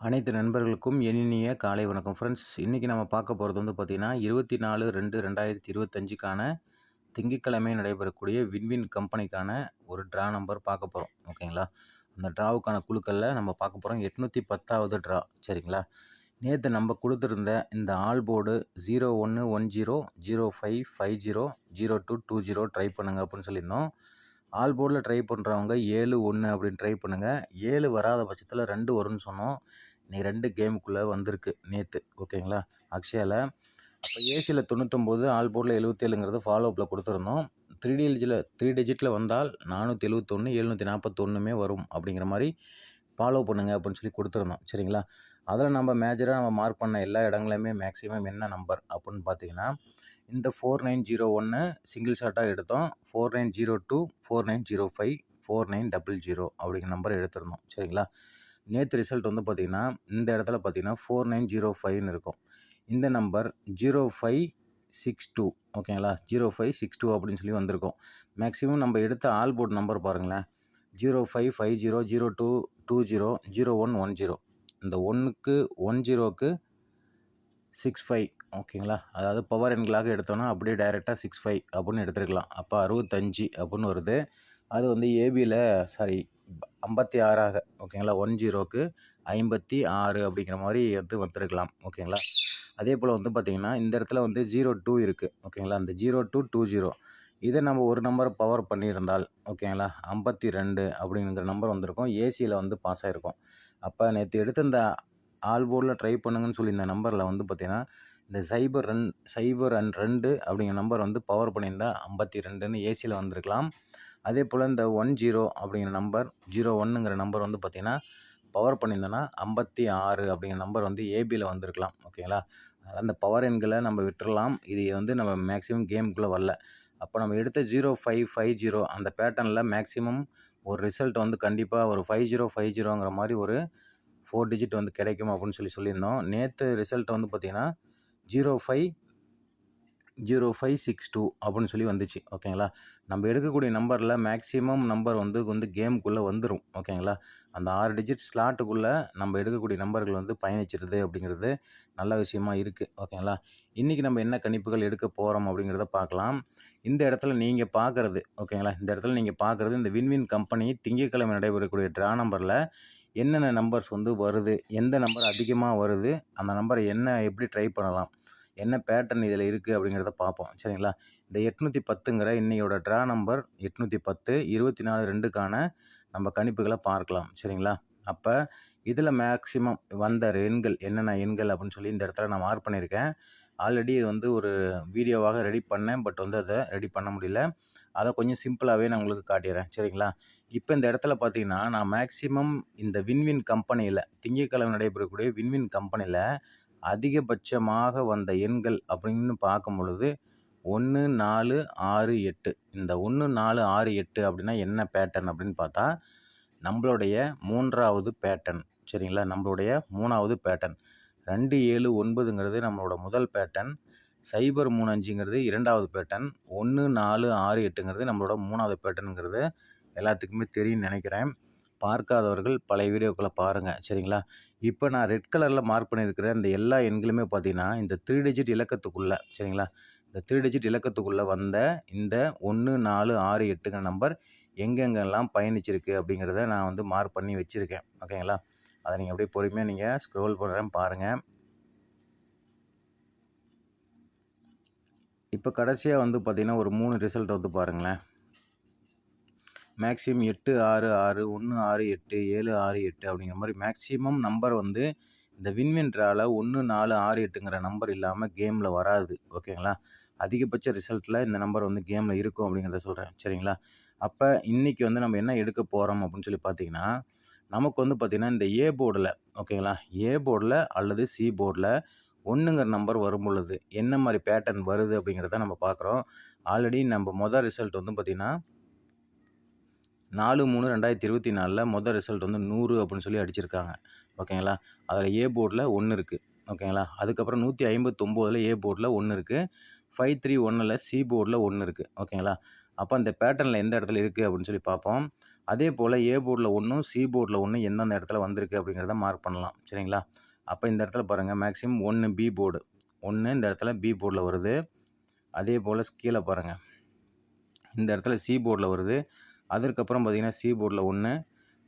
அனைத்து நண்பர்களுக்கும் இனிய காலை வணக்கம் ஃப்ரெண்ட்ஸ் இன்றைக்கி நம்ம பார்க்க போகிறது வந்து பார்த்திங்கன்னா இருபத்தி நாலு ரெண்டு ரெண்டாயிரத்தி இருபத்தஞ்சுக்கான திங்கட்கிழமை நடைபெறக்கூடிய விண்வின் கம்பெனிக்கான ஒரு ட்ரா நம்பர் பார்க்க போகிறோம் ஓகேங்களா அந்த ட்ராவுக்கான குழுக்களில் நம்ம பார்க்க போகிறோம் எட்நூற்றி பத்தாவது ட்ரா சரிங்களா? நேற்று நம்ம கொடுத்துருந்த இந்த ஆல் போர்டு ஜீரோ ஒன்று one zero zero five five zero zero two two zero try பண்ணுங்கள் அப்படின்னு சொல்லியிருந்தோம். ஆல் போர்டில் ட்ரை பண்ணுறவங்க ஏழு ஒன்று அப்படின்னு ட்ரை பண்ணுங்கள் ஏழு வராத பட்சத்தில் ரெண்டு வரும்னு சொன்னோம். நீ ரெண்டு கேமுக்குள்ளே வந்திருக்கு நேற்று ஓகேங்களா? அக்ஷயாவில் அப்போ ஏசியில் தொண்ணூத்தொம்போது ஆல் போர்டில் எழுபத்தேழுங்கிறது ஃபாலோ அப்பில் கொடுத்துருந்தோம் த்ரீ டிஜிட்டில் த்ரீ டிஜிட்டில் வந்தால் நானூற்றி எழுபத்தொன்று எழுநூற்றி நாற்பத்தொன்றுமே வரும் அப்படிங்கிற மாதிரி ஃபாலோ பண்ணுங்கள் அப்படின்னு சொல்லி கொடுத்துருந்தோம். சரிங்களா? அதில் நம்ம மேஜராக நம்ம மார்க் பண்ண எல்லா இடங்களையுமே மேக்ஸிமம் என்ன நம்பர் அப்படின்னு பார்த்தீங்கன்னா இந்த ஃபோர் நைன் ஜீரோ ஒன்று சிங்கிள் ஷாட்டாக எடுத்தோம். Four nine zero two four nine zero five four nine double zero அப்படிங்கிற நம்பர் எடுத்திருந்தோம். சரிங்களா? நேற்று ரிசல்ட் வந்து பார்த்திங்கன்னா இந்த இடத்துல பார்த்திங்கன்னா ஃபோர் நைன் ஜீரோ ஃபைவ்னு இருக்கும். இந்த number zero five six two ஓகேங்களா ஜீரோ ஃபைவ் சிக்ஸ் டூ அப்படின்னு சொல்லி வந்திருக்கும். மேக்ஸிமம் நம்ம எடுத்த ஆல் போர்ட் நம்பர் பாருங்களேன். Zero five five zero zero two two zero zero one one zero இந்த ஒன்றுக்கு ஒன் ஜீரோக்கு சிக்ஸ் ஃபைவ் ஓகேங்களா அதாவது பவர் எண்களாக எடுத்தோன்னா அப்படியே டைரெக்டாக சிக்ஸ் ஃபைவ் அப்படின்னு எடுத்துருக்கலாம். அப்போ அறுபத்தஞ்சு அப்படின்னு வருது. அது வந்து ஏபியில் சாரி ஐம்பத்தி ஆறாக ஓகேங்களா ஒன் ஜீரோக்கு ஐம்பத்தி ஆறு அப்படிங்கிற மாதிரி வந்து வந்துருக்கலாம் ஓகேங்களா அதே போல் வந்து பார்த்திங்கன்னா இந்த இடத்துல வந்து ஜீரோ டூ இருக்குது ஓகேங்களா அந்த ஜீரோ டூ டூ ஜீரோ இதை நம்ம ஒரு நம்பர் பவர் பண்ணியிருந்தால் ஓகேங்களா ஐம்பத்தி ரெண்டு அப்படிங்கிற நம்பர் வந்திருக்கும். ஏசியில் வந்து பாஸ் ஆகிருக்கும் அப்போ நேற்று எடுத்த இந்த ஆல்போர்டில் ட்ரை பண்ணுங்கன்னு சொல்லி இந்த நம்பரில் வந்து பார்த்திங்கன்னா இந்த சைபர் ரன் சைபர் அண்ட் ரெண்டு அப்படிங்கிற நம்பர் வந்து பவர் பண்ணியிருந்தால் ஐம்பத்தி ரெண்டுன்னு ஏசியில் வந்திருக்கலாம். அதே போல் இந்த ஒன் ஜீரோ அப்படிங்கிற நம்பர் ஜீரோ ஒன்னுங்கிற நம்பர் வந்து பார்த்திங்கன்னா பவர் பண்ணியிருந்தோன்னா ஐம்பத்தி ஆறு அப்படிங்கிற நம்பர் வந்து ஏபியில் வந்திருக்கலாம். ஓகேங்களா அதனால் அந்த பவர் எண்களை நம்ம விட்டுறலாம். இது வந்து நம்ம மேக்ஸிமம் கேமுக்குள்ளே வரல. அப்போ நம்ம எடுத்த ஜீரோ ஃபைவ் ஃபைவ் ஜீரோ அந்த பேட்டர்னில் மேக்ஸிமம் ஒரு ரிசல்ட் வந்து கண்டிப்பாக ஒரு ஃபைவ் ஜீரோ ஃபைவ் ஜீரோங்கிற மாதிரி ஒரு ஃபோர் டிஜிட் வந்து கிடைக்கும் அப்படின்னு சொல்லி சொல்லியிருந்தோம். நேற்று ரிசல்ட் வந்து பார்த்திங்கன்னா zero five zero five six two அப்படின்னு சொல்லி வந்துச்சு ஓகேங்களா? நம்ம எடுக்கக்கூடிய நம்பரில் மேக்ஸிமம் நம்பர் வந்து வந்து கேமுக்குள்ளே வந்துடும் ஓகேங்களா? அந்த ஆறு டிஜிட் ஸ்லாட்டுக்குள்ளே நம்ம எடுக்கக்கூடிய நம்பர்கள் வந்து பயணிச்சிருது அப்படிங்கிறது நல்ல விஷயமா இருக்குது ஓகேங்களா? இன்றைக்கி நம்ம என்ன கணிப்புகள் எடுக்க போகிறோம் அப்படிங்கிறத பார்க்கலாம். இந்த இடத்துல நீங்கள் பார்க்குறது ஓகேங்களா? இந்த இடத்துல நீங்கள் பார்க்குறது இந்த வின்வின் கம்பெனி திங்கட்கிழமை நடைபெறக்கூடிய ட்ரா நம்பரில் என்னென்ன நம்பர்ஸ் வந்து வருது எந்த நம்பர் அதிகமாக வருது அந்த நம்பரை என்ன எப்படி ட்ரை பண்ணலாம் என்ன பேட்டர்ன் இதில் இருக்குது அப்படிங்கிறத பார்ப்போம். சரிங்களா? இந்த எட்நூற்றி பத்துங்கிற இன்னையோட ட்ரா நம்பர் எட்நூற்றி பத்து இருபத்தி நாலு ரெண்டுக்கான நம்ம கணிப்புகளை பார்க்கலாம். சரிங்களா? அப்போ இதில் மேக்ஸிமம் வந்த எண்கள் என்னென்ன எண்கள் அப்படின்னு சொல்லி இந்த இடத்துல நான் மார்க் பண்ணியிருக்கேன். ஆல்ரெடி இது வந்து ஒரு வீடியோவாக ரெடி பண்ணேன் பட் வந்து அதை ரெடி பண்ண முடியல. அதை கொஞ்சம் சிம்பிளாகவே நான் உங்களுக்கு காட்டிடுறேன். சரிங்களா? இப்போ இந்த இடத்துல பார்த்தீங்கன்னா நான் மேக்ஸிமம் இந்த வின்வின் கம்பெனியில் திங்கட்கிழமை நடைபெறக்கூடிய வின்வின் கம்பெனியில் அதிகபட்சமாக வந்த எண்கள் அப்படின்னு பார்க்கும் பொழுது ஒன்று நாலு ஆறு எட்டு. இந்த ஒன்று நாலு ஆறு எட்டு அப்படின்னா என்ன பேட்டர்ன் அப்படின்னு பார்த்தா நம்மளுடைய மூன்றாவது பேட்டர்ன் சரிங்களா? நம்மளுடைய மூணாவது பேட்டர்ன் ரெண்டு ஏழு ஒன்பதுங்கிறது நம்மளோட முதல் பேட்டர்ன் சைபர் மூணு அஞ்சுங்கிறது இரண்டாவது பேட்டர்ன் ஒன்று நாலு ஆறு எட்டுங்கிறது நம்மளோட மூணாவது பேட்டர்னுங்கிறது எல்லாத்துக்குமே தெரியும்னு நினைக்கிறேன். பார்க்காதவர்கள் பழைய வீடியோக்களை பாருங்கள் சரிங்களா? இப்போ நான் ரெட் கலரில் மார்க் பண்ணியிருக்கிற இந்த எல்லா எண்களுமே பார்த்தீங்கன்னா இந்த த்ரீ டிஜிட் இலக்கத்துக்குள்ளே சரிங்களா? இந்த த்ரீ டிஜிட் இலக்கத்துக்குள்ளே வந்த இந்த ஒன்று நாலு ஆறு எட்டுங்கிற நம்பர் எங்கெங்கெல்லாம் பயணிச்சிருக்கு அப்படிங்கிறத நான் வந்து மார்க் பண்ணி வச்சுருக்கேன். ஓகேங்களா? அதை நீங்கள் அப்படியே பொறுமையாக நீங்கள் ஸ்க்ரோல் பண்ணுறேன் பாருங்கள் இப்போ கடைசியாக வந்து பார்த்திங்கன்னா ஒரு மூணு ரிசல்ட் வந்து பாருங்களேன். மேக்ஸிமம் எட்டு ஆறு ஆறு ஒன்று ஆறு எட்டு ஏழு ஆறு எட்டு அப்படிங்கிற மாதிரி மேக்ஸிமம் நம்பர் வந்து இந்த வின்வின் ட்ராவில் ஒன்று நாலு ஆறு எட்டுங்கிற நம்பர் இல்லாமல் கேமில் வராது. ஓகேங்களா அதிகபட்ச ரிசல்ட்டில் இந்த நம்பர் வந்து கேமில் இருக்கும் அப்படிங்கிறத சொல்கிறேன் சரிங்களா? அப்போ இன்றைக்கி வந்து நம்ம என்ன எடுக்க போகிறோம் அப்படின்னு சொல்லி பார்த்தீங்கன்னா நமக்கு வந்து பார்த்திங்கன்னா இந்த ஏ போர்டில் ஓகேங்களா ஏ போர்டில் அல்லது சி போர்டில் ஒன்றுங்கிற நம்பர் வரும் பொழுது என்ன மாதிரி பேட்டர்ன் வருது அப்படிங்கிறத நம்ம பார்க்குறோம். ஆல்ரெடி நம்ம மொதல் ரிசல்ட் வந்து பார்த்திங்கன்னா நாலு மூணு ரெண்டாயிரத்தி இருபத்தி நாலில் மொதல் ரிசல்ட் வந்து நூறு அப்படின்னு சொல்லி அடிச்சிருக்காங்க. ஓகேங்களா? அதில் ஏ போர்டில் ஒன்று இருக்குது ஓகேங்களா? அதுக்கப்புறம் நூற்றி ஐம்பத்தொம்போதில் ஏ போர்டில் ஒன்று இருக்குது ஃபைவ் த்ரீ ஒன்னில் சி போர்டில் ஒன்று இருக்குது ஓகேங்களா? அப்போ அந்த பேட்டர்னில் எந்த இடத்துல இருக்குது அப்படின்னு சொல்லி பார்ப்போம். அதே போல் ஏ போர்டில் ஒன்றும் சி போர்டில் ஒன்று எந்தெந்த இடத்துல வந்திருக்கு அப்படிங்கிறத மார்க் பண்ணலாம். சரிங்களா? அப்போ இந்த இடத்துல பாருங்கள் மேக்ஸிமம் ஒன்று பி போர்டு ஒன்று இந்த இடத்துல பி போர்டில் வருது. அதே போல் கீழே பாருங்கள் இந்த இடத்துல சி போர்டில் வருது. அதற்கப்புறம் பார்த்திங்கன்னா சி போர்டில் ஒன்று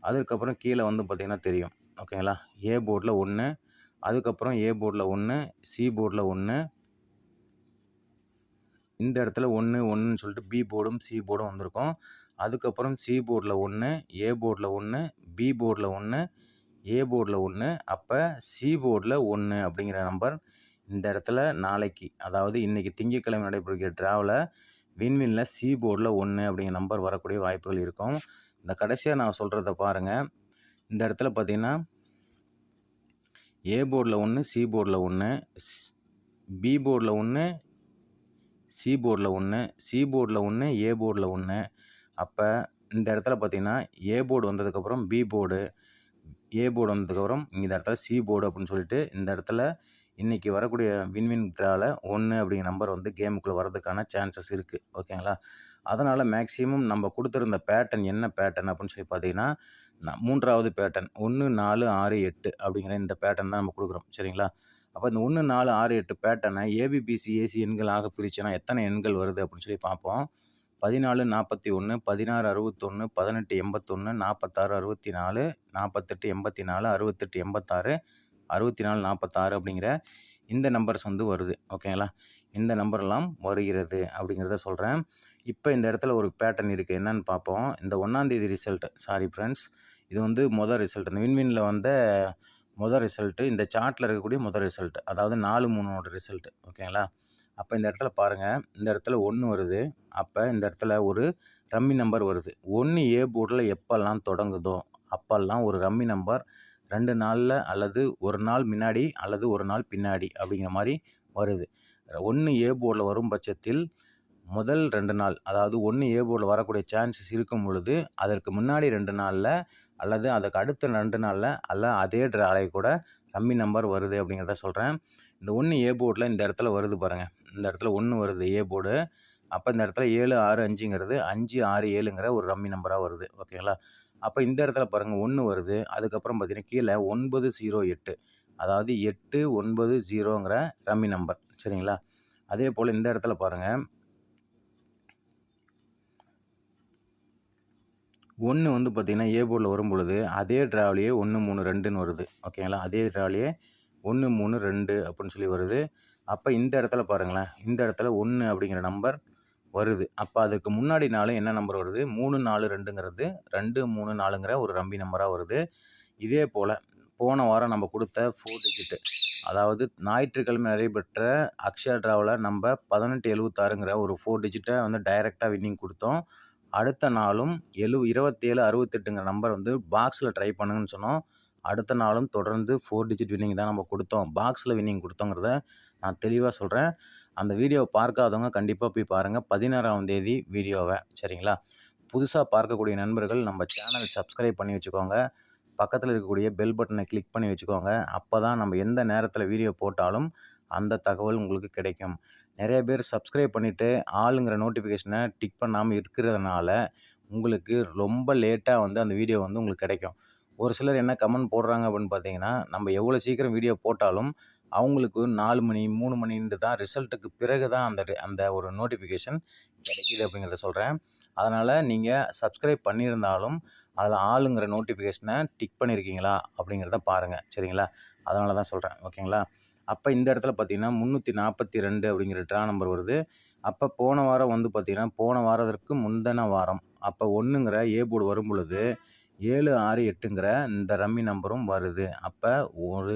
அதுக்கப்புறம் கீழே வந்து பார்த்திங்கன்னா தெரியும். ஓகேங்களா ஏ போர்டில் ஒன்று அதுக்கப்புறம் ஏ போர்டில் ஒன்று சி போர்டில் ஒன்று இந்த இடத்துல ஒன்று ஒன்றுன்னு சொல்லிட்டு பி போர்டும் சி போர்டும் வந்திருக்கும். அதுக்கப்புறம் சி போர்டில் ஒன்று ஏ போர்டில் ஒன்று பி போர்டில் ஒன்று ஏ போர்டில் ஒன்று அப்போ சி போர்டில் ஒன்று அப்படிங்கிற நம்பர் இந்த இடத்துல நாளைக்கு அதாவது இன்றைக்கி திங்கட்கிழமை நடைபெறுகிற ட்ராவலை வின்வினில் சி போர்டில் ஒன்று அப்படிங்கிற நம்பர் வரக்கூடிய வாய்ப்புகள் இருக்கும். இந்த கடைசியாக நான் சொல்கிறத பாருங்கள் இந்த இடத்துல பார்த்தீங்கன்னா ஏ போர்டில் ஒன்று சி போர்டில் ஒன்று பி போர்டில் ஒன்று சி போர்டில் ஒன்று சி போர்டில் ஒன்று ஏ போர்டில் ஒன்று அப்போ இந்த இடத்துல பார்த்தீங்கன்னா ஏ போர்டு வந்ததுக்கப்புறம் பி போர்டு ஏ போர்டு வந்ததுக்கப்புறம் இந்த இடத்துல சி போர்டு அப்படின்னு சொல்லிட்டு இந்த இடத்துல இன்றைக்கி வரக்கூடிய வின்வின் ட்ராவில் ஒன்று அப்படிங்கிற நம்பர் வந்து கேமுக்குள்ளே வரதுக்கான சான்சஸ் இருக்குது ஓகேங்களா அதனால் மேக்ஸிமம் நம்ம கொடுத்துருந்த பேட்டர்ன் என்ன பேட்டர்ன் அப்படின்னு சொல்லி பார்த்தீங்கன்னா நான் மூன்றாவது பேட்டர்ன் ஒன்று நாலு ஆறு எட்டு அப்படிங்கிற இந்த பேட்டர்ன் தான் நம்ம கொடுக்குறோம். சரிங்களா? அப்போ இந்த ஒன்று நாலு ஆறு எட்டு பேட்டர்னை ஏபிபிசி ஏசி எண்களாக பிரிச்சுன்னா எத்தனை எண்கள் வருது அப்படின்னு சொல்லி பார்ப்போம். பதினாலு நாற்பத்தி ஒன்று பதினாறு அறுபத்தொன்று பதினெட்டு எண்பத்தொன்று நாற்பத்தாறு அறுபத்தி நாலு நாற்பத்தெட்டு எண்பத்தி நாலு அறுபத்தெட்டு எண்பத்தாறு அறுபத்தி நாலு நாற்பத்தாறு அப்படிங்கிற இந்த நம்பர்ஸ் வந்து வருது. ஓகேங்களா இந்த நம்பர்லாம் வருகிறது அப்படிங்கிறத சொல்கிறேன் இப்போ இந்த இடத்துல ஒரு பேட்டர்ன் இருக்குது என்னன்னு பார்ப்போம். இந்த ஒன்றாந்தேதி ரிசல்ட் சாரி ஃப்ரெண்ட்ஸ் இது வந்து மொதல் ரிசல்ட் இந்த வின்வினில் வந்த மொதல் ரிசல்ட்டு இந்த சார்ட்டில் இருக்கக்கூடிய மொதல் ரிசல்ட் அதாவது நாலு மூணோட ரிசல்ட் ஓகேங்களா அப்போ இந்த இடத்துல பாருங்கள் இந்த இடத்துல ஒன்று வருது. அப்போ இந்த இடத்துல ஒரு ரம்மி நம்பர் வருது. ஒன்று ஏ போர்டில் எப்போல்லாம் தொடங்குதோ அப்போல்லாம் ஒரு ரம்மி நம்பர் ரெண்டு நாளில் அல்லது ஒரு நாள் முன்னாடி அல்லது ஒரு நாள் பின்னாடி அப்படிங்கிற மாதிரி வருது. ஒன்று ஏ போர்டில் வரும் பட்சத்தில் முதல் ரெண்டு நாள் அதாவது ஒன்று ஏ போர்டில் வரக்கூடிய சான்சஸ் இருக்கும் பொழுது அதற்கு முன்னாடி ரெண்டு நாளில் அல்லது அதுக்கு அடுத்த ரெண்டு நாளில் அல்ல அதே ட்ராலை கூட ரம்மி நம்பர் வருது அப்படிங்கிறத சொல்கிறேன் இந்த ஒன்று ஏ போர்டில் இந்த இடத்துல வருது பாருங்கள் இந்த இடத்துல ஒன்று வருது ஏ போர்டு அப்போ இந்த இடத்துல ஏழு ஆறு அஞ்சுங்கிறது அஞ்சு ஆறு ஏழுங்கிற ஒரு ரம்மி நம்பராக வருது. ஓகேங்களா? அப்போ இந்த இடத்துல பாருங்கள் ஒன்று வருது. அதுக்கப்புறம் பார்த்தீங்கன்னா கீழே ஒன்பது ஜீரோ எட்டு. அதாவது எட்டு ஒன்பது ஜீரோங்கிற ரம்மி நம்பர் சரிங்களா? அதே போல் இந்த இடத்துல பாருங்கள் ஒன்று வந்து பார்த்திங்கன்னா ஏ போர்டில் வரும் பொழுது அதே ட்ராவலியே ஒன்று மூணு ரெண்டுன்னு வருது. ஓகேங்களா? அதே ட்ராவலியே ஒன்று மூணு ரெண்டு அப்படின்னு சொல்லி வருது. அப்போ இந்த இடத்துல பாருங்களேன். இந்த இடத்துல ஒன்று அப்படிங்கிற நம்பர் வருது. அப்போ அதுக்கு முன்னாடி நாளும் என்ன நம்பர் வருது? மூணு நாலு ரெண்டுங்கிறது ரெண்டு மூணு நாலுங்கிற ஒரு ரம்பி நம்பராக வருது. இதே போல் போன வாரம் நம்ம கொடுத்த ஃபோர் டிஜிட்டு அதாவது ஞாயிற்றுக்கிழமை நடைபெற்ற அக்ஷயா ட்ராவில் நம்ம பதினெட்டு எழுபத்தாறுங்கிற ஒரு ஃபோர் டிஜிட்டை வந்து டைரெக்டாக வின்னிங் கொடுத்தோம். அடுத்த நாளும் எழு இருபத்தேழு அறுபத்தெட்டுங்கிற நம்பர் வந்து பாக்ஸில் ட்ரை பண்ணுங்கன்னு சொன்னோம். அடுத்த நாளும் தொடர்ந்து ஃபோர் டிஜிட் வின்னிங் தான் நம்ம கொடுத்தோம். பாக்ஸில் வின்னிங் கொடுத்தோங்கிறத நான் தெளிவாக சொல்கிறேன் அந்த வீடியோவை பார்க்காதவங்க கண்டிப்பாக போய் பாருங்கள் பதினாறாம் தேதி வீடியோவை சரிங்களா? புதுசாக பார்க்கக்கூடிய நண்பர்கள் நம்ம சேனல் சப்ஸ்கிரைப் பண்ணி வச்சுக்கோங்க. பக்கத்தில் இருக்கக்கூடிய பெல் பட்டனை கிளிக் பண்ணி வச்சுக்கோங்க. அப்போ தான் நம்ம எந்த நேரத்தில் வீடியோ போட்டாலும் அந்த தகவல் உங்களுக்கு கிடைக்கும். நிறைய பேர் சப்ஸ்கிரைப் பண்ணிவிட்டு ஆளுங்கிற நோட்டிஃபிகேஷனை டிக் பண்ணாமல் இருக்கிறதுனால உங்களுக்கு ரொம்ப லேட்டாக வந்து அந்த வீடியோ வந்து உங்களுக்கு கிடைக்கும். ஒரு சிலர் என்ன கமெண்ட் போடுறாங்க அப்படின்னு பார்த்தீங்கன்னா நம்ம எவ்வளோ சீக்கிரம் வீடியோ போட்டாலும் அவங்களுக்கு நாலு மணி மூணு மணின்ட்டு தான் ரிசல்ட்டுக்கு பிறகு தான் அந்த அந்த ஒரு நோட்டிஃபிகேஷன் கிடைக்கிது அப்படிங்கிறத சொல்கிறேன் அதனால் நீங்கள் சப்ஸ்கிரைப் பண்ணியிருந்தாலும் அதில் ஆளுங்கிற நோட்டிஃபிகேஷனை டிக் பண்ணியிருக்கீங்களா அப்படிங்கிறத பாருங்கள் சரிங்களா? அதனால தான் சொல்கிறேன் ஓகேங்களா? அப்போ இந்த இடத்துல பார்த்தீங்கன்னா முந்நூற்றி நாற்பத்தி ரெண்டு அப்படிங்கிற ட்ரா நம்பர் வருது. அப்போ போன வாரம் வந்து பார்த்திங்கன்னா போன வாரத்திற்கு முந்தின வாரம் அப்போ ஒன்றுங்கிற ஏ போர்டு வரும் பொழுது ஏழு ஆறு எட்டுங்கிற இந்த ரம்மி நம்பரும் வருது. அப்போ ஒரு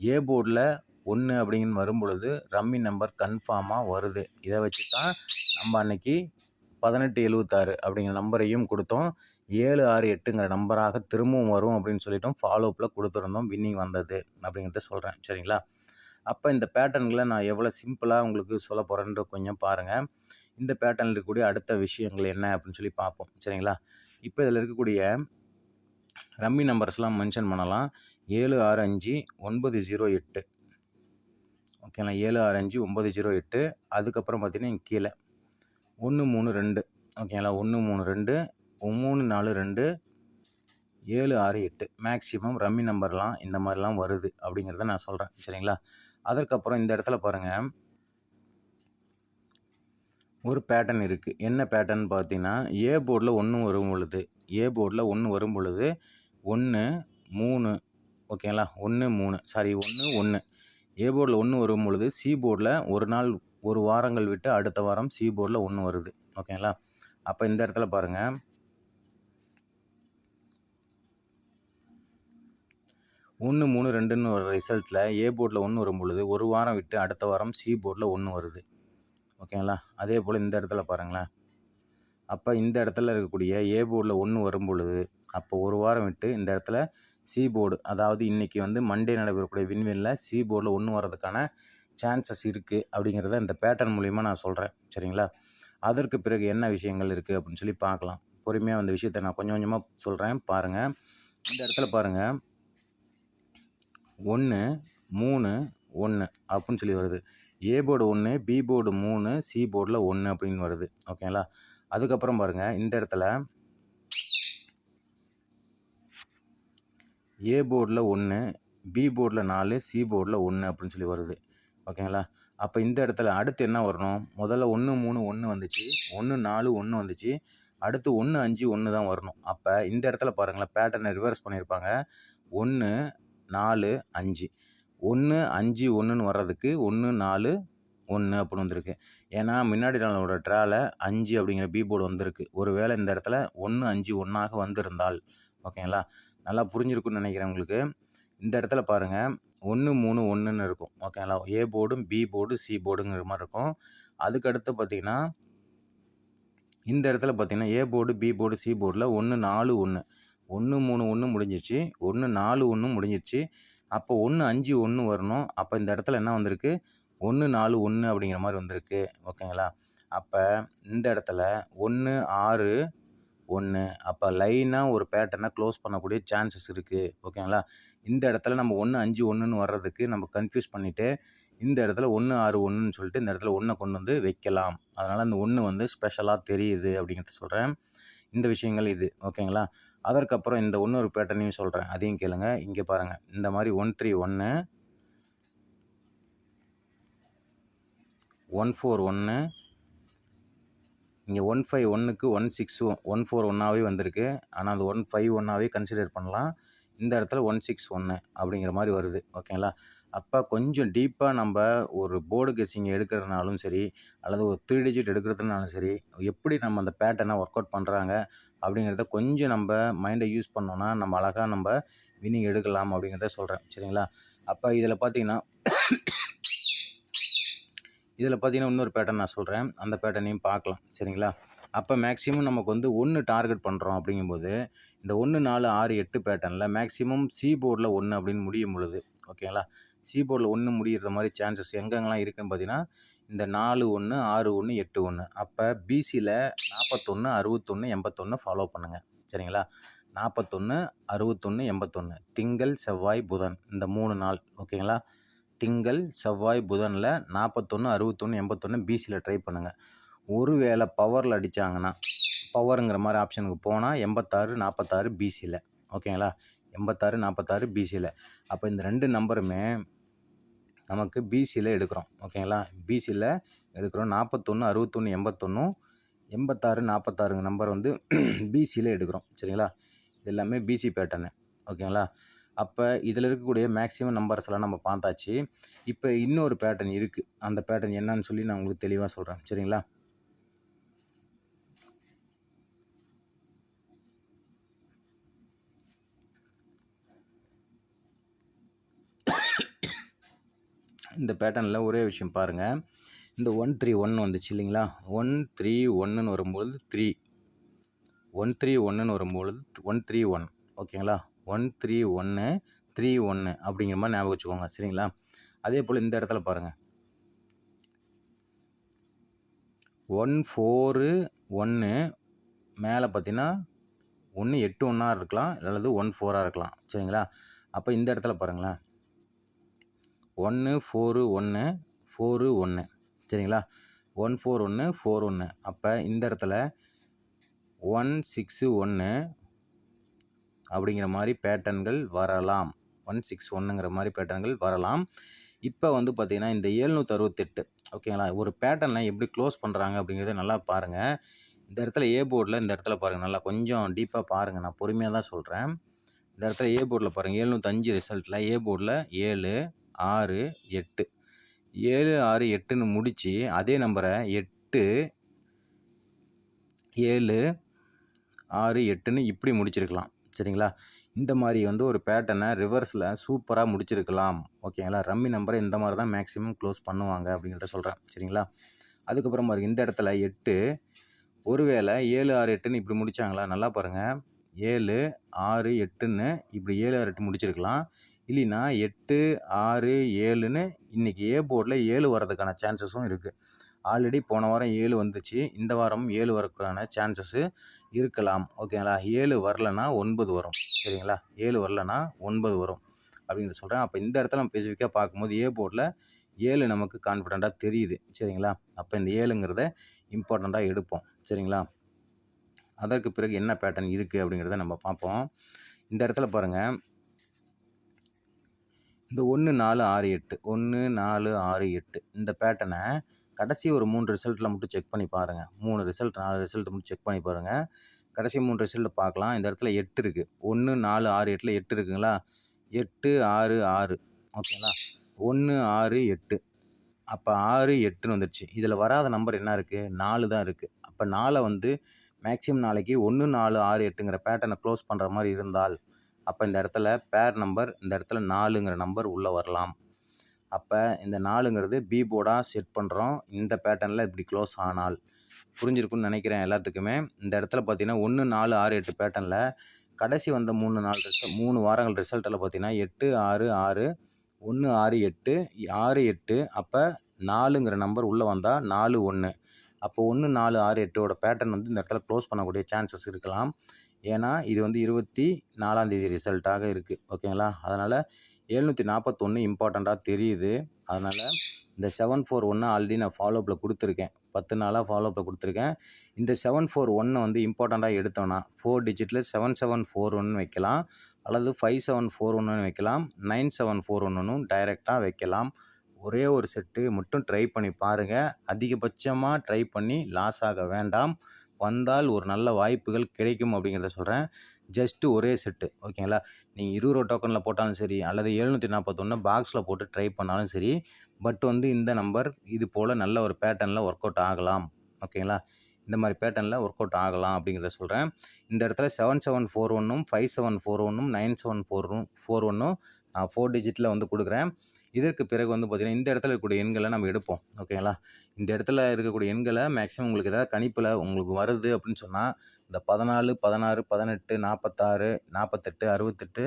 ஏ போர்டில் ஒன்று அப்படின்னு வரும்பொழுது ரம்மி நம்பர் கன்ஃபார்மாக வருது. இதை வச்சு தான் நம்ம அன்னைக்கு பதினெட்டு எழுபத்தாறு அப்படிங்கிற நம்பரையும் கொடுத்தோம். ஏழு ஆறு எட்டுங்கிற நம்பராக திரும்பவும் வரும் அப்படின்னு சொல்லிட்டோம் ஃபாலோப்பில் கொடுத்துருந்தோம். வின்னிங் வந்தது அப்படிங்கிறத சொல்கிறேன் சரிங்களா? அப்போ இந்த பேட்டன்களை நான் எவ்வளோ சிம்பிளாக உங்களுக்கு சொல்ல போகிறேன்ற கொஞ்சம் பாருங்கள் இந்த பேட்டர்னில் இருக்கக்கூடிய அடுத்த விஷயங்கள் என்ன அப்படின்னு சொல்லி பார்ப்போம். சரிங்களா? இப்போ இதில் இருக்கக்கூடிய ரம்மி நம்பர்ஸ்லாம் மென்ஷன் பண்ணலாம். ஏழு ஆறு அஞ்சு ஒன்பது ஜீரோ எட்டு. ஓகேங்களா ஏழு ஆறு அஞ்சு ஒம்பது ஜீரோ எட்டு. அதுக்கப்புறம் பார்த்தீங்கன்னா இங்கே கீழே. ஒன்று மூணு ரெண்டு. ஓகேங்களா ஒன்று மூணு ரெண்டு மூணு நாலு ரெண்டு ஏழு ஆறு எட்டு. மேக்ஸிமம் ரம்மி நம்பர்லாம் இந்த மாதிரிலாம் வருது அப்படிங்கிறத நான் சொல்கிறேன் சரிங்களா? அதற்கப்புறம் இந்த இடத்துல பாருங்கள் ஒரு பேட்டர்ன் இருக்குது என்ன பேட்டர்ன் பார்த்தீங்கன்னா ஏ போர்டில் ஒன்று வரும் பொழுது ஏ போர்டில் ஒன்று வரும் பொழுது ஒன்று மூணு ஓகேங்களா ஒன்று மூணு. சாரி ஒன்று ஒன்று ஏ போர்டில் ஒன்று வரும் பொழுது சி போர்டில் ஒரு நாள் ஒரு வாரங்கள் விட்டு அடுத்த வாரம் சி போர்டில் ஒன்று வருது. ஓகேங்களா அப்போ இந்த இடத்துல பாருங்கள் ஒன்று மூணு ரெண்டுன்னு ஒரு ரிசல்ட்டில் ஏ போர்டில் ஒன்று வரும் பொழுது ஒரு வாரம் விட்டு அடுத்த வாரம் சி போர்டில் ஒன்று வருது. ஓகேங்களா அதே போல் இந்த இடத்துல பாருங்களேன். அப்போ இந்த இடத்துல இருக்கக்கூடிய ஏ போர்டில் ஒன்று வரும் பொழுது அப்போ ஒரு வாரம் விட்டு இந்த இடத்துல சி போர்டு அதாவது இன்றைக்கி வந்து மண்டே நடைபெறக்கூடிய விண்வெளியில் சி போர்டில் ஒன்று வர்றதுக்கான சான்சஸ் இருக்குது அப்படிங்கிறத இந்த பேட்டர்ன் மூலிமா நான் சொல்கிறேன் சரிங்களா? அதற்கு பிறகு என்ன விஷயங்கள் இருக்குது அப்படின்னு சொல்லி பார்க்கலாம். பொறுமையாக அந்த விஷயத்தை நான் கொஞ்சம் கொஞ்சமாக சொல்கிறேன் பாருங்கள் இந்த இடத்துல பாருங்கள் ஒன்று மூணு ஒன்று அப்படின்னு சொல்லி வருது. ஏ போர்டு ஒன்று பி போர்டு மூணு சி போர்டில் ஒன்று அப்படின்னு வருது. ஓகேங்களா? அதுக்கப்புறம் பாருங்கள் இந்த இடத்துல ஏ போர்டில் ஒன்று பி போர்டில் நாலு சி போர்டில் ஒன்று அப்படின்னு சொல்லி வருது. ஓகேங்களா? அப்போ இந்த இடத்துல அடுத்து என்ன வரணும்? முதல்ல ஒன்று மூணு ஒன்று வந்துச்சு. ஒன்று நாலு ஒன்று வந்துச்சு. அடுத்து ஒன்று அஞ்சு ஒன்று தான் வரணும். அப்போ இந்த இடத்துல பாருங்களேன் பேட்டர்னை ரிவர்ஸ் பண்ணியிருப்பாங்க. ஒன்று நாலு அஞ்சு. ஒன்று அஞ்சு ஒன்றுன்னு வர்றதுக்கு ஒன்று நாலு ஒன்று அப்படின்னு வந்திருக்கு. ஏன்னா முன்னாடி நாளோட ட்ரால அஞ்சு அப்படிங்கிற பி போர்டு வந்திருக்கு. ஒரு வேளை இந்த இடத்துல ஒன்று அஞ்சு ஒன்றாக வந்திருந்தால் ஓகேங்களா? நல்லா புரிஞ்சிருக்குன்னு நினைக்கிறேன் உங்களுக்கு. இந்த இடத்துல பாருங்கள் ஒன்று மூணு ஒன்றுன்னு இருக்கும் ஓகேங்களா? ஏ போர்டும் பி போர்டு சி போர்டுங்கிற மாதிரி இருக்கும். அதுக்கடுத்து பார்த்திங்கன்னா இந்த இடத்துல பார்த்திங்கன்னா A board B board C போர்டில் ஒன்று நாலு ஒன்று ஒன்று மூணு ஒன்று முடிஞ்சிச்சு ஒன்று நாலு ஒன்று முடிஞ்சிச்சு அப்போ ஒன்று அஞ்சு ஒன்று வரணும். அப்போ இந்த இடத்துல என்ன வந்திருக்கு? ஒன்று நாலு ஒன்று அப்படிங்கிற மாதிரி வந்திருக்கு. ஓகேங்களா? அப்போ இந்த இடத்துல ஒன்று ஆறு ஒன்று அப்போ லைனாக ஒரு பேட்டர்னை க்ளோஸ் பண்ணக்கூடிய சான்சஸ் இருக்குது ஓகேங்களா? இந்த இடத்துல நம்ம ஒன்று அஞ்சு ஒன்றுன்னு வர்றதுக்கு நம்ம கன்ஃபியூஸ் பண்ணிவிட்டு இந்த இடத்துல ஒன்று ஆறு ஒன்றுன்னு சொல்லிட்டு இந்த இடத்துல ஒன்றை கொண்டு வந்து வைக்கலாம். அதனால் அந்த ஒன்று வந்து ஸ்பெஷலாக தெரியுது அப்படிங்கிறத சொல்கிறேன் இந்த விஷயங்கள் இது. ஓகேங்களா? அதற்கப்புறம் இந்த ஒன்று ஒரு பேட்டர்னையும் சொல்கிறேன் அதையும் கேளுங்கள் இங்கே பாருங்கள் இந்த மாதிரி ஒன் த்ரீ ஒன்று ஒன் ஃபோர் ஒன்று இங்கே ஒன் ஃபைவ் ஒன்றுக்கு ஒன் சிக்ஸ் ஒன் ஃபோர் ஒன்றாவே வந்திருக்கு. ஆனால் அது ஒன் ஃபைவ் ஒன்றாவே கன்சிடர் பண்ணலாம். இந்த இடத்துல ஒன் சிக்ஸ் ஒன்று அப்படிங்கிற மாதிரி வருது. ஓகேங்களா? அப்போ கொஞ்சம் டீப்பாக நம்ம ஒரு போர்டு கெஸ்ஸிங் எடுக்கிறதுனாலும் சரி அல்லது ஒரு த்ரீ டிஜிட் எடுக்கிறதுனாலும் சரி எப்படி நம்ம அந்த பேட்டர்னை ஒர்க் அவுட் பண்ணுறாங்க அப்படிங்கிறத கொஞ்சம் நம்ம மைண்டை யூஸ் பண்ணோன்னா நம்ம அழகாக நம்ம வினிங் எடுக்கலாம் அப்படிங்கிறத சொல்கிறேன் சரிங்களா? அப்போ இதில் பார்த்தீங்கன்னா இதில் பார்த்தீங்கன்னா இன்னொரு பேட்டர்ன் நான் சொல்கிறேன் அந்த பேட்டர்னையும் பார்க்கலாம். சரிங்களா? அப்போ மேக்ஸிமம் நமக்கு வந்து ஒன்று டார்கெட் பண்ணுறோம் அப்படிங்கும்போது இந்த ஒன்று நாலு ஆறு எட்டு பேட்டர்னில் மேக்ஸிமம் சி போர்டில் ஒன்று அப்படின்னு முடியும் பொழுது ஓகேங்களா சி போர்டில் ஒன்று முடிகிற மாதிரி சான்சஸ் எங்கெங்கெல்லாம் இருக்குதுன்னு பார்த்தீங்கன்னா இந்த நாலு ஒன்று ஆறு ஒன்று எட்டு ஒன்று அப்போ பிசியில் நாற்பத்தொன்று அறுபத்தொன்று எண்பத்தொன்று ஃபாலோ பண்ணுங்கள் சரிங்களா? நாற்பத்தொன்று அறுபத்தொன்று எண்பத்தொன்று திங்கள் செவ்வாய் புதன். இந்த மூணு நாள் ஓகேங்களா திங்கள் செவ்வாய் புதனில் நாற்பத்தொன்று அறுபத்தொன்று எண்பத்தொன்று பிசியில் ட்ரை பண்ணுங்கள் ஒரு வேளை பவரில் அடித்தாங்கன்னா பவருங்கிற மாதிரி ஆப்ஷனுக்கு போனால் எண்பத்தாறு நாற்பத்தாறு பிசியில் ஓகேங்களா எண்பத்தாறு நாற்பத்தாறு பிசியில் அப்போ இந்த ரெண்டு நம்பருமே நமக்கு பிசியில் எடுக்கிறோம். ஓகேங்களா பிசியில் எடுக்கிறோம். நாற்பத்தொன்று அறுபத்தொன்று எண்பத்தொன்று எண்பத்தாறு நாற்பத்தாறுங்க நம்பர் வந்து பிசியில் எடுக்கிறோம். சரிங்களா? இது எல்லாமே பிசி பேட்டர்னு ஓகேங்களா அப்போ இதில் இருக்கக்கூடிய மேக்ஸிமம் நம்பர்ஸ் எல்லாம் நம்ம பார்த்தாச்சு. இப்போ இன்னொரு பேட்டர்ன் இருக்குது அந்த பேட்டர்ன் என்னன்னு சொல்லி நான் உங்களுக்கு தெளிவாக சொல்கிறேன் சரிங்களா? இந்த பேட்டர்னில் ஒரே விஷயம் பாருங்கள் இந்த ஒன் த்ரீ ஒன் வந்துச்சு இல்லைங்களா? ஒன் த்ரீ ஒன்றுன்னு வரும்பொழுது த்ரீ ஒன் த்ரீ ஒன்றுன்னு வரும்பொழுது ஒன் த்ரீ ஒன் ஓகேங்களா? ஒன் த்ரீ ஒன்று த்ரீ ஒன்று அப்படிங்கிற மாதிரி ஞாபகம் வச்சுக்கோங்க சரிங்களா? அதே போல் இந்த இடத்துல பாருங்கள் ஒன் ஃபோரு ஒன்று மேலே பார்த்தீங்கன்னா ஒன்று எட்டு ஒன்றா இருக்கலாம் அல்லது ஒன் ஃபோராக இருக்கலாம் சரிங்களா? அப்போ இந்த இடத்துல பாருங்களேன். ஒன்று ஃபோரு ஒன்று ஃபோரு ஒன்று சரிங்களா? ஒன் ஃபோர் ஒன்று ஃபோர் ஒன்று அப்போ இந்த இடத்துல ஒன் சிக்ஸு ஒன்று அப்படிங்கிற மாதிரி பேட்டன்கள் வரலாம். ஒன் சிக்ஸ் ஒன்றுங்கிற மாதிரி பேட்டன்கள் வரலாம். இப்போ வந்து பார்த்திங்கன்னா இந்த ஏழ்நூற்றி அறுபத்தெட்டு ஓகேங்களா? ஒரு பேட்டனில் எப்படி க்ளோஸ் பண்ணுறாங்க அப்படிங்கிறத நல்லா பாருங்கள் இந்த இடத்துல ஏ போர்டில் இந்த இடத்துல பாருங்கள் நல்லா கொஞ்சம் டீப்பாக பாருங்கள் நான் பொறுமையாக தான் சொல்கிறேன் இந்த இடத்துல ஏ போர்டில் பாருங்கள் ஏழ்நூற்றஞ்சு ரிசல்ட்டில் ஏ போர்டில் ஏழு ஆறு எட்டு. ஏழு ஆறு எட்டுன்னு முடித்து அதே நம்பரை எட்டு ஏழு ஆறு எட்டுன்னு இப்படி முடிச்சிருக்கலாம். சரிங்களா? இந்த மாதிரி வந்து ஒரு பேட்டர்னை ரிவர்ஸில் சூப்பராக முடிச்சிருக்கலாம். ஓகேங்களா? ரம்மி நம்பரை இந்த மாதிரி தான் மேக்ஸிமம் க்ளோஸ் பண்ணுவாங்க அப்படிங்கிறத சொல்கிறேன் சரிங்களா? அதுக்கப்புறம் பாருங்கள் இந்த இடத்துல எட்டு ஒருவேளை ஏழு ஆறு எட்டுன்னு இப்படி முடித்தாங்களா நல்லா பாருங்கள் ஏழு ஆறு எட்டுன்னு இப்படி ஏழு ஆறு எட்டு முடிச்சிருக்கலாம். இல்லைன்னா எட்டு ஆறு ஏழுன்னு இன்றைக்கி ஏ போர்டில் ஏழு வரதுக்கான சான்சஸும் இருக்குது ஆல்ரெடி போன வாரம் ஏழு வந்துச்சு. இந்த வாரம் ஏழு வரக்கான சான்சஸ்ஸு இருக்கலாம். ஓகேங்களா? ஏழு வரலன்னா ஒன்பது வரும். சரிங்களா? ஏழு வரலன்னா ஒன்பது வரும் அப்படின்னு சொல்கிறேன் அப்போ இந்த இடத்துல நம்ம ஸ்பெசிஃபிக்காக பார்க்கும்போது ஏ போர்டில் ஏழு நமக்கு கான்ஃபிடண்ட்டாக தெரியுது. சரிங்களா? அப்போ இந்த ஏழுங்கிறத இம்பார்ட்டண்ட்டாக எடுப்போம். சரிங்களா? அதற்கு பிறகு என்ன பேட்டர்ன் இருக்குது அப்படிங்கிறத நம்ம பார்ப்போம். இந்த இடத்துல பாருங்கள் இந்த ஒன்று நாலு ஆறு எட்டு. ஒன்று நாலு ஆறு எட்டு. இந்த பேட்டர்னை கடைசி ஒரு மூணு ரிசல்ட்டில் மட்டும் செக் பண்ணி பாருங்கள் மூணு ரிசல்ட் நாலு ரிசல்ட் மட்டும் செக் பண்ணி பாருங்கள் கடைசி மூணு ரிசல்ட்டை பார்க்கலாம் இந்த இடத்துல எட்டு இருக்குது ஒன்று நாலு ஆறு எட்டில் எட்டு இருக்குங்களா? எட்டு ஆறு ஆறு. ஓகேங்களா? ஒன்று ஆறு எட்டு. அப்போ ஆறு எட்டுன்னு வந்துடுச்சு இதில் வராத நம்பர் என்ன இருக்குது நாலு தான் இருக்குது அப்போ நாலை வந்து மேக்ஸிமம் நாளைக்கு ஒன்று நாலு ஆறு எட்டுங்கிற பேட்டர்னை க்ளோஸ் பண்ணுற மாதிரி இருந்தால் அப்போ இந்த இடத்துல பேர் நம்பர் இந்த இடத்துல நாலுங்கிற நம்பர் உள்ளே வரலாம். அப்போ இந்த நாலுங்கிறது பி போர்டாக செட் பண்ணுறோம் இந்த பேட்டர்னில் இப்படி க்ளோஸ் ஆனால். புரிஞ்சிருக்குன்னு நினைக்கிறேன் எல்லாத்துக்குமே. இந்த இடத்துல பார்த்தீங்கன்னா ஒன்று நாலு ஆறு எட்டு பேட்டர்னில் கடைசி வந்த மூணு நாள் ரிசல்ட் மூணு வாரங்கள் ரிசல்ட்டில் பார்த்தீங்கன்னா எட்டு ஆறு ஆறு ஒன்று ஆறு எட்டு ஆறு எட்டு அப்போ நாலுங்கிற நம்பர் உள்ளே வந்தால் நாலு ஒன்று அப்போ ஒன்று நாலு ஆறு எட்டோட பேட்டர்ன் வந்து இந்த இடத்துல க்ளோஸ் பண்ணக்கூடிய சான்சஸ் இருக்கலாம். ஏன்னா இது வந்து இருபத்தி நாலாந்தேதி ரிசல்ட்டாக இருக்குது ஓகேங்களா? அதனால் எழுநூற்றி நாற்பத்தொன்று இம்பார்ட்டண்ட்டாக தெரியுது. அதனால் இந்த செவன் ஃபோர் ஒன்று ஆல்ரெடி நான் ஃபாலோப்பில் கொடுத்துருக்கேன். பத்து நாளாக ஃபாலோப்பில் கொடுத்துருக்கேன். இந்த செவன் ஃபோர் ஒன்று வந்து இம்பார்ட்டண்ட்டாக எடுத்தோன்னா ஃபோர் டிஜிட்டில் செவன் செவன் ஃபோர் ஒன்று வைக்கலாம். அல்லது ஃபைவ் செவன் ஃபோர் ஒன்று வைக்கலாம். நைன் செவன் ஃபோர் ஒன்றும் டைரெக்டாக வைக்கலாம். ஒரே ஒரு செட்டு மட்டும் ட்ரை பண்ணி பாருங்கள் அதிகபட்சமாக ட்ரை பண்ணி லாஸ் ஆக வேண்டாம். வந்தால் ஒரு நல்ல வாய்ப்புகள் கிடைக்கும் அப்படிங்கிறத சொல்கிறேன் ஜஸ்ட்டு ஒரே செட்டு ஓகேங்களா நீங்கள் இருபது ரூபா டோக்கனில் போட்டாலும் சரி அல்லது எழுநூற்றி நாற்பத்தொன்று பாக்ஸில் போட்டு ட்ரை பண்ணாலும் சரி பட் வந்து இந்த நம்பர் இது போல் நல்ல ஒரு பேட்டர்னில் ஒர்க் அவுட் ஆகலாம் ஓகேங்களா இந்த மாதிரி பேட்டர்னில் ஒர்க் அவுட் ஆகலாம் அப்படிங்கிறத சொல்கிறேன் இந்த இடத்துல செவன் செவன் ஃபோர் ஒன்றும் ஃபைவ் செவன் ஃபோர் ஒன்றும் நைன் செவன் ஃபோர் ஃபோர் ஒன்றும் நான் ஃபோர் டிஜிட்டில் வந்து கொடுக்குறேன். இதற்கு பிறகு வந்து பார்த்திங்கன்னா இந்த இடத்துல இருக்கக்கூடிய எண்களை நம்ம எடுப்போம். ஓகேங்களா இந்த இடத்துல இருக்கக்கூடிய எண்களை மேக்ஸிமம் உங்களுக்கு ஏதாவது கணிப்பில் உங்களுக்கு வருது அப்படின்னு சொன்னால் இந்த பதினாலு பதினாறு பதினெட்டு நாற்பத்தாறு நாற்பத்தெட்டு அறுபத்தெட்டு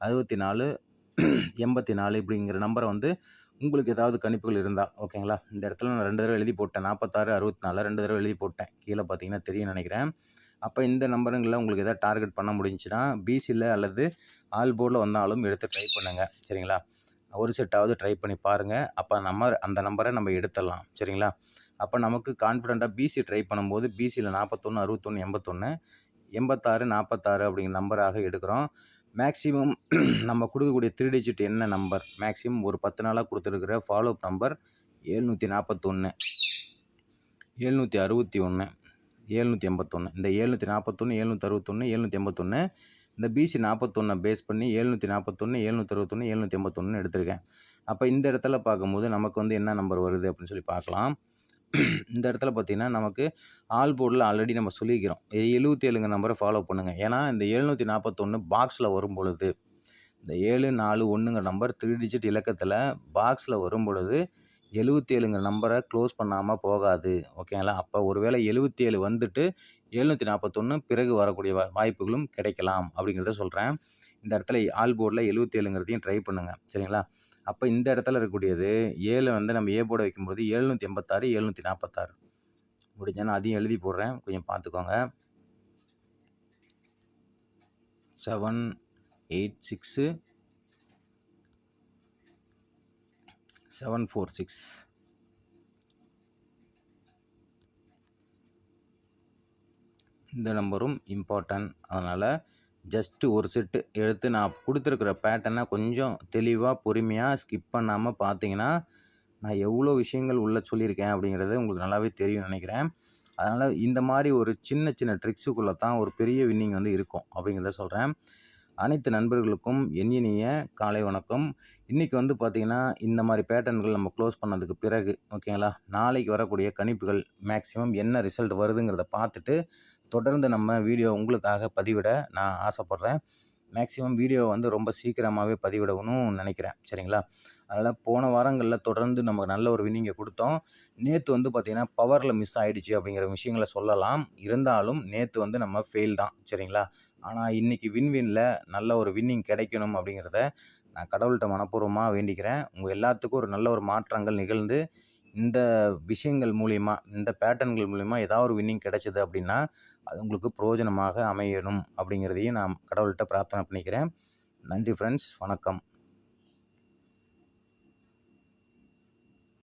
அறுபத்தி நாலு எண்பத்தி நாலு இப்படிங்கிற நம்பரை வந்து உங்களுக்கு ஏதாவது கணிப்புகள் இருந்தால் ஓகேங்களா இந்த இடத்துல நான் ரெண்டு தடவை எழுதி போட்டேன். நாற்பத்தாறு அறுபத்தி நாலு ரெண்டு தடவை எழுதி போட்டேன். கீழே பார்த்தீங்கன்னா தெரியும் நினைக்கிறேன். அப்போ இந்த நம்பருங்களில் உங்களுக்கு எதாவது டார்கெட் பண்ண முடிஞ்சுன்னா பிசியில் அல்லது ஆல் போர்டில் வந்தாலும் எடுத்து ட்ரை பண்ணுங்கள் சரிங்களா? ஒரு செட்டாவது ட்ரை பண்ணி பாருங்கள் அப்போ நம்ம அந்த நம்பரை நம்ம எடுத்துடலாம். சரிங்களா? அப்போ நமக்கு கான்ஃபிடெண்ட்டாக பிசி ட்ரை பண்ணும்போது பிசியில் நாற்பத்தொன்று அறுபத்தொன்று எண்பத்தொன்று எண்பத்தாறு நாற்பத்தாறு அப்படிங்கிற நம்பராக எடுக்கிறோம். மேக்ஸிமம் நம்ம கொடுக்கக்கூடிய த்ரீ டிஜிட் என்ன நம்பர் மேக்ஸிமம் ஒரு பத்து நாளாக கொடுத்துருக்குற ஃபாலோ அப் நம்பர் ஏழ்நூற்றி நாற்பத்தொன்று ஏழ்நூற்றி அறுபத்தி ஒன்று ஏழ்நூற்றி எண்பத்தொன்று இந்த ஏழ்நூற்றி நாற்பத்தொன்று ஏழ்நூற்றி அறுபத்தொன்று ஏழ்நூற்றி எண்பத்தொன்று இந்த பிசி நாற்பத்தொன்னை பேஸ் பண்ணி எழுநூற்றி நாற்பத்தொன்று எழுநூற்றி அறுபத்தொன்று ஏழ்நூற்றி எண்பத்தொன்று எடுத்திருக்கேன். அப்போ இந்த இடத்துல பார்க்கும்போது நமக்கு வந்து என்ன நம்பர் வருது அப்படின்னு சொல்லி பார்க்கலாம். இந்த இடத்துல பார்த்திங்கன்னா நமக்கு ஆல் போர்டில் ஆல்ரெடி நம்ம சொல்லிக்கிறோம் எழுபத்தி ஏழுங்க நம்பரை ஃபாலோ பண்ணுங்கள் ஏன்னா இந்த எழுநூற்றி நாற்பத்தொன்று பாக்ஸில் வரும் பொழுது இந்த ஏழு நாலு ஒன்றுங்கிற நம்பர் த்ரீ டிஜிட் இலக்கத்தில் பாக்ஸில் வரும் பொழுது எழுபத்தி ஏழுங்கிற நம்பரை க்ளோஸ் பண்ணாமல் போகாது. ஓகேங்களா அப்போ ஒருவேளை எழுபத்தி ஏழு வந்துட்டு எழுநூற்றி நாற்பத்தொன்று பிறகு வரக்கூடிய வாய்ப்புகளும் கிடைக்கலாம் அப்படிங்கிறத சொல்கிறேன் இந்த இடத்துல ஆல் போர்டில் எழுபத்தி ஏழுங்கிறதையும் ட்ரை பண்ணுங்கள் சரிங்களா? அப்போ இந்த இடத்துல இருக்கக்கூடியது ஏழு வந்து நம்ம ஏ போர்டை வைக்கும்போது எழுநூற்றி எண்பத்தாறு எழுநூற்றி நாற்பத்தாறு முடிஞ்சா நான் அதையும் எழுதி போடுறேன். கொஞ்சம் பார்த்துக்கோங்க. Seven eight six seven four six இந்த நம்பரும் இம்பார்ட்டன்ட் அதனால் ஜஸ்ட்டு ஒரு செட்டு எடுத்து நான் கொடுத்துருக்குற பேட்டர்னை கொஞ்சம் தெளிவாக பொறுமையாக ஸ்கிப் பண்ணாமல் பார்த்தீங்கன்னா நான் எவ்வளோ விஷயங்கள் உள்ளே சொல்லியிருக்கேன் அப்படிங்கிறது உங்களுக்கு நல்லாவே தெரியும்னு நினைக்கிறேன். அதனால் இந்த மாதிரி ஒரு சின்ன சின்ன ட்ரிக்ஸுக்குள்ளே தான் ஒரு பெரிய வின்னிங் வந்து இருக்கும் அப்படிங்கிறத சொல்கிறேன் அனைத்து நண்பர்களுக்கும் என் காலை வணக்கம். இன்றைக்கி வந்து பார்த்திங்கன்னா இந்த மாதிரி பேட்டர்ன்கள் நம்ம க்ளோஸ் பண்ணதுக்கு பிறகு ஓகேங்களா நாளைக்கு வரக்கூடிய கணிப்புகள் மேக்ஸிமம் என்ன ரிசல்ட் வருதுங்கிறத பார்த்துட்டு தொடர்ந்து நம்ம வீடியோ உங்களுக்காக பதிவிட நான் ஆசைப்பட்றேன். மேக்ஸிமம் வீடியோ வந்து ரொம்ப சீக்கிரமாகவே பதிவிடணும்னு நினைக்கிறேன். சரிங்களா? அதனால் போன வாரங்களில் தொடர்ந்து நமக்கு நல்ல ஒரு வின்னிங்கை கொடுத்தோம். நேற்று வந்து பார்த்திங்கன்னா பவரில் மிஸ் ஆகிடுச்சு அப்படிங்கிற விஷயங்களை சொல்லலாம். இருந்தாலும் நேற்று வந்து நம்ம ஃபெயில் தான். சரிங்களா? ஆனால் இன்றைக்கி வின்வினில் நல்ல ஒரு வின்னிங் கிடைக்கணும் அப்படிங்கிறத நான் கடவுள்கிட்ட மனப்பூர்வமாக வேண்டிக்கிறேன். உங்கள் எல்லாத்துக்கும் ஒரு நல்ல ஒரு மாற்றங்கள் நிகழ்ந்து இந்த விஷயங்கள் மூலிமா இந்த பேட்டர்ன்கள் மூலிமா ஏதாவது ஒரு வின்னிங் கிடைச்சிது அப்படின்னா அது உங்களுக்கு பிரயோஜனமாக அமையணும் அப்படிங்கிறதையும் நான் கடவுள்கிட்ட பிரார்த்தனை பண்ணிக்கிறேன். நன்றி ஃப்ரெண்ட்ஸ் வணக்கம்.